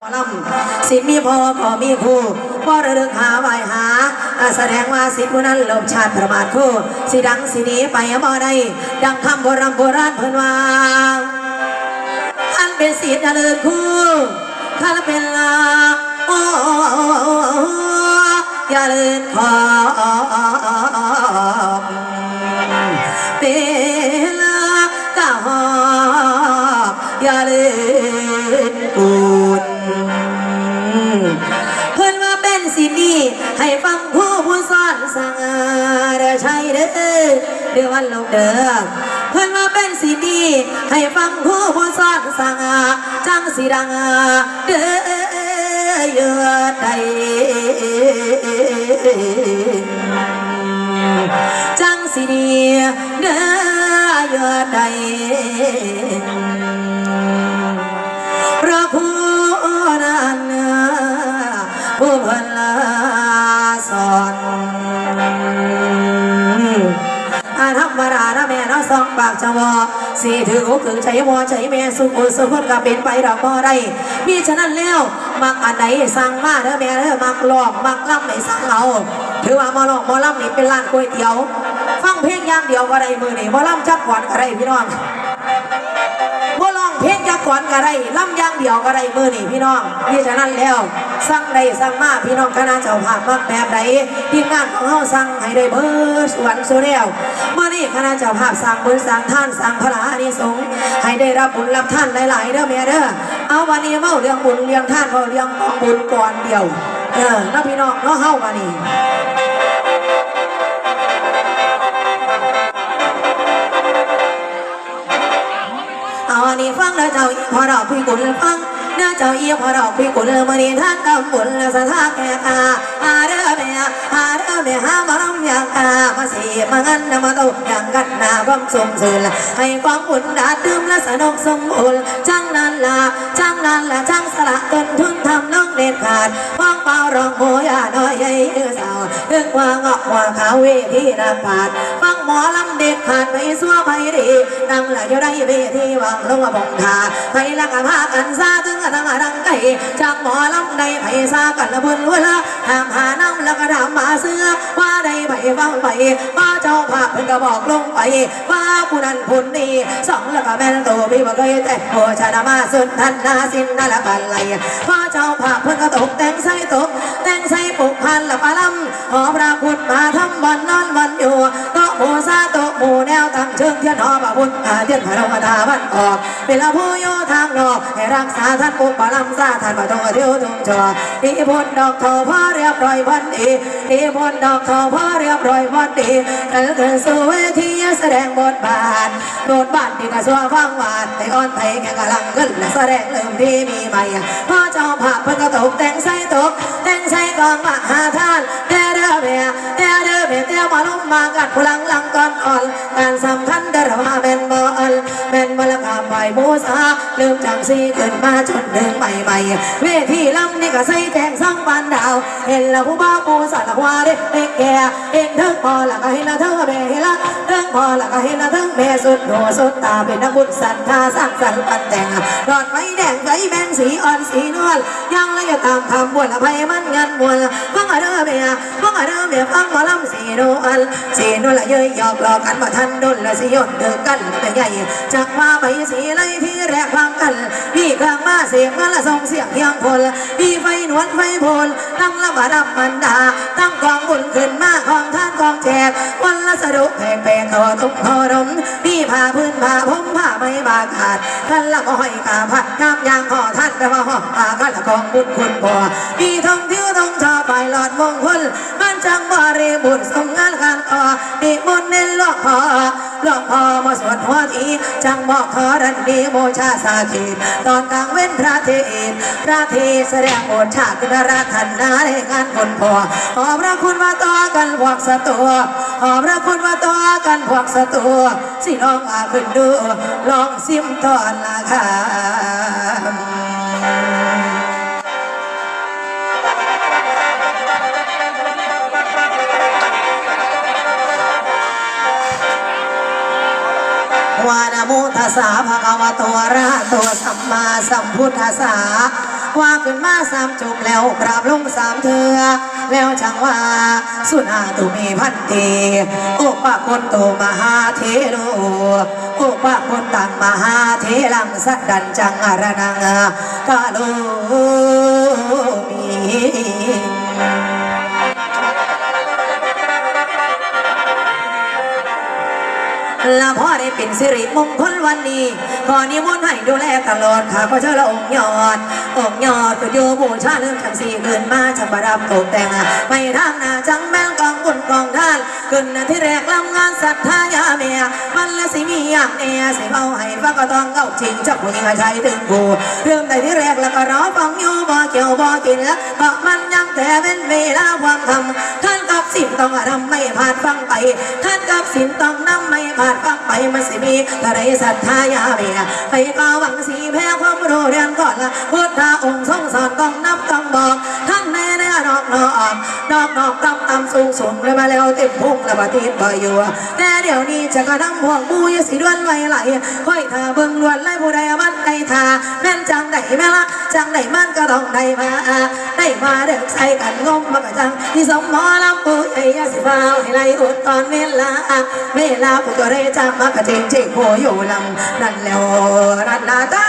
หมอลำสิมีพ่อพ่อมีครูพ่อระลึกหาไหวหา แสดงว่าสิผู้นั้นหลบชาติประมาทคู่ สิดังสินี้ไปบ่ได้ ดังคำโบราณโบราณเพิ่นว่าอันเป็นสิทธิ์เลิศคู่ข้าเป็นลาโอ้อย่าเลิศขอเป็นลากะหอบอย่าเลิศกูนเพิ่นว่าเป็น สินีให้ฟังผู้ผู้สอนสั่งเด้อใช่เด้อเด้อวันลงเด้อเพิ่นว่าเป็นสินีให้ฟังผู้ผู้สอนสั่งจังสิดังเด้อเยอะใดจังสิดีเด้อเยอะใด นะแม่เนาะสองปากจะวอสี่ถืออกถึงใจวอใจแม่สุขสุขคนก็เป็นไปดอกบ่ได้มีฉะนั้นแล้วมักอันไหนสั่งมาเด้อแม่เด้อมักหลอกมักล่ำไหนสั่งเอาถือว่ามอหลอกมอล่ำนี่เป็นร้านก๋วยเตี๋ยว ฟังเพลงย่างเดียวก็ได้มือนี่มอล่ำจับหวานก็ได้พี่น้องบ่ร้องเพลง จากก่อนก็ได้ล่ำย่างเดียวก็ได้มือนี่พี่น้องนี่ฉะนั้นแล้วสั่งใดสั่งมาพี่น้องคณะเจ้าภาพมักแบบใดทีมงานของเฮาสั่งให้ได้เบิดสวนสุแล้วเมื่อนี้คณะเจ้าภาพสั่งบุญสั่งท่านสั่งพระอานิสงส์ให้ได้รับบุญรับท่านหลาย ๆ เด้อแม่เด้อเอาวันนี้เมาเรื่องบุญเรื่องท่านเมาเรื่องของบุญก่อนเดียวเออเนาพี่น้องเนาะเฮาวันนี้ ฟังแล้วเจ้าอีพอเราพี่กุลฟังเนื้อเจ้าอีพอเราพี่กุลมานีท่านกำบุญสถาแก่กาอาเด้อเมียอาเด้อเมียหามาล้มอย่างกามาสีมางันมาโตอย่างกันนาความสมสื่อให้ความบุญดาดื่มและสนุกสมบูรณ์จังนั้นละจังนั้นละจังสละตนทุนทำน้องเด็ดขาดฟ้องเป่ารองโมยาน้อยใหญ่เออสาว เรื่องว่าเงาะว่าขาวเวทีนาผาดฟังหมอลำเด็ดขาดไม่ซัวไปดีนั่งละอยู่ได้เวทีวางลงมาบงทาไปละกันพากันซาถึงกระทั่งรังไก่จากหมอลำในไผซากันละบุญเวลาหามหาน้ำแล้วก็ถามมาเสื้อว่าใดไปฟังไปว่าเจ้าภาพเพิ่นก็บอกลงไปว่าผู้นั้นผู้นี้สองล้วก็แม่นโตพี่บ่เคยแต่โอชนะมาสุดทันนาสินนั่นละกันไหลว่าเจ้าภาพเพิ่นก็ตกแต่งใส่ตกแต่งใส่ปุก พันละปลาลำขอพระคุณมาทำวันนอนวันอยู่ หมูซาโตะหมูแนวตั้งเชิงเทียนหอมบุญอาเทียนพระราดาวันออกเป็นละผู้โยทางนอกให้รักษาท่านปุกปลาลำซาท่านมาต้องเที่ยวทุ่งจอดีพ้นดอกทอพ่อเรียบร้อยพันดีดีพ้นดอกทอพ่อเรียบร้อยพันดีกันเกินสู่เวทีแสดงบทบาทบทบาทที่กระทรวงฟังหวานไทยอ่อนไทยแกกำลังขึ้นและแสดงเริ่มที่มีใหม่พ่อเจ้าภาพเพิ่งก็ตกแต่งใส่ตกแต่งใส่กองมหาทานแต่ มากันพลังลังก่อนอ่อนการสำคัญเด้อว่าเป็นบ กามใบบูสาเริ่มจากซีขึ้นมาจนถึงใหม่ใหม่เวทีลำนี่ก็ใส่แจงสังปันดาว เห็นแล้วผู้บ้าปูสัตว์ว่าเด็กเด็กแก่เองเถิงพอละก็เห็นละเถิงแม่เห็นละเถิงพอละก็เห็นละเถิงแม่สุดโหสุดตาเป็นนักบุญสันทาสร้างสรรค์ปันแต่งดอดไฟแดงไฟแบงสีอ่อนสีนวลยังละอย่าตามทำบวนละไพมันงินมวลฟังอะเด้อเมียฟังอะเด้อเมียฟังหมอลำสีนวลสีนวลละเย้ยหยอกหลอกกันมาทันดนละสิยนเดือกันแต่ใหญ่จากมาไปสีไรที่แรกฟังกันพี่กลางมาเสียงกันละส่งเสียงเพียงพลพี่ไฟนวลไฟพลตั้งละบาดับมันดาตั้งกองบุญขึ้นมาของท่านกองแจกวันละสะดุแพงแพงขอตุ้มขอรมพี่พาพื้นพาผมพาไม่บาขาดท่านละก็ห้อยกาพัดน้ำยางห่อท่านแต่ว่าห่อปากันละกองบุญคุณพ่อพี่ท่องเที่ยวท่องชอไปหลอดมงคลมัน จังบริบุญสมงานการอ่อดีบุญเน้นหลอกพอหลอกพอมาสวดหัวทีจังบอกขอรันดีโมชาสาขีตอนกลางเว้นพระเทศพระเทศแสดงโอชาตินราทันนาในงานคนพอขอพระคุณมาต่อกันพวกสตัวขอพระคุณมาต่อกันพวกสตัวสิลองอาขึ้นดูลองซิมตอนละค่ะ วานะโมตัสสะภะคะวะโตอะระหะโตสัมมาสัมพุทธัสสะว่าขึ้นมาสามจบแล้วกราบลงสามเถือแล้วจังว่าสุนาตุมีพันตีโอปะคนโตมหาเทโลโอปะคนตังมหาเทลังสัดดันจังอรนังกาโลมี ละพ่อได้เป็นสิริมงคลวันนี้ขอนิมนต์ให้ดูแลตลอดค่ะก็เจ้าละองค์ยอด องค์ยอดก็อยู่บูชาเรื่องทั้งสี่เกินมาจะประดับตกแต่งไปทางหน้าจังแม่งกองบุญกองท่านเกินที่แรกลำงานศรัทธายาเมียมันละสิมีอย่างเนียสิเอาให้ฟังก็ต้องเข้าจริงจากผู้หญิงให้ใช้ถึงกูเริ่มแต่ที่แรกแล้วก็รอฟังอยู่บ่เกี่ยวบ่กินแล้วเพราะมันยังแต่เป็นเวลาความทำท่าน กับสินต้องทำไม่ผ่านฟังไปท่านกับสินต้องนำไม่ผ่านฟังไปมันสิมีอะไรศรัทธายาเมียไปก็หวังสีแพ้ความรู้เรียนก่อนละพุทธาองค์ทรงสอนต้องนับต้องบอก ท่านแน่แน่นอกนอกนอกนอกต่ำต่ำสูงสูงเลยมาแล้วเต็มพุ่งแล้วปฏิบัติอยู่แต่เดี๋ยวนี้จะกระทำห่วงบูยสีด้วนไหลไหลค่อยท่าเบิ่งล้วนไล่ผู้ใดมันได้ท่าแม่นจังไดแม่ละ จังได้มันก็ต้องได้มาได้มาเด็กใส่กันงมมากระจังที่สมมอลำปูใหญ่สิฟ้าวให้ไล่อุดตอนเวลาเวลาผู้ตัวได้จำมากระเจงเจงโหอยู่ลำนั่นแล้วนั่นนาตา